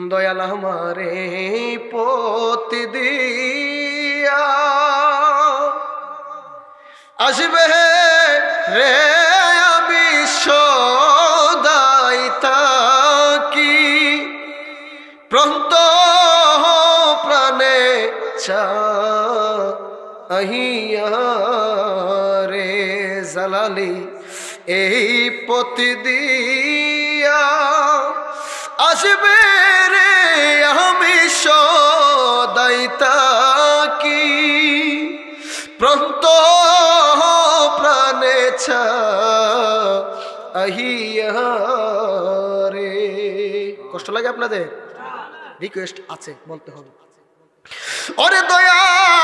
দয়াল আমারে পতি দিয়া। আসবে রে আমি সদাই তাকি প্রন্ত প্রাণে চা আহিয়া রে জালালি, এই পতি দিয়া। আসবে রে আমি সদাই তাকি প্রন্ত প্রাণে রে কষ্ট লাগে আপনাদের? রিকোয়েস্ট আছে, বলতে হবে। ওরে দয়াল!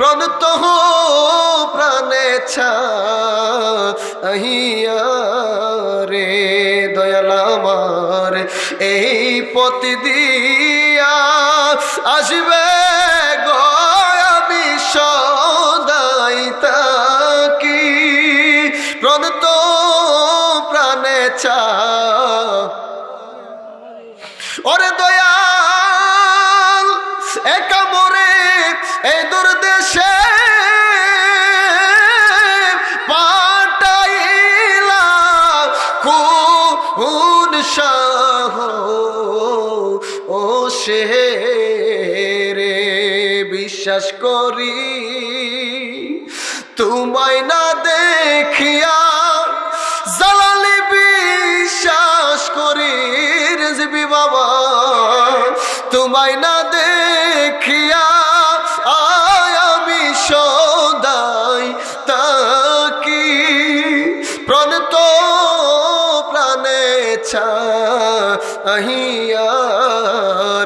প্রণত প্রাণে আহিয়া রে দয়াল আমার এই পতি দিয়া আসবে আমি চা শাহ ও সে বিশ্বাস করি, তোমায় না দেখিয়া জালালি বিশ্বাস করি, রেজবি বাবা, তোমায় না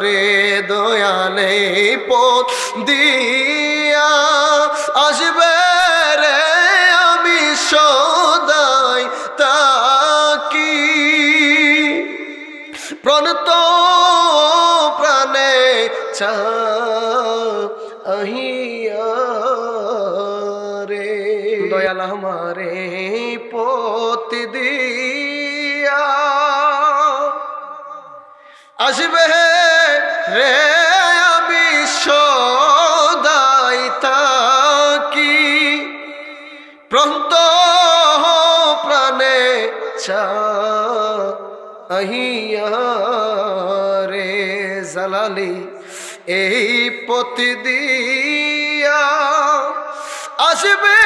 রে দয়ালে পথ দিয়া আসবে রে আমি সদাই তাকি। প্রণত প্রাণে চা আহিয়া রে দয়াল আমারে পতি দিয়া আসবে রে আমি সদাই তাকি প্রন্ত প্রাণে রে জালালি এই দিয়া আসবে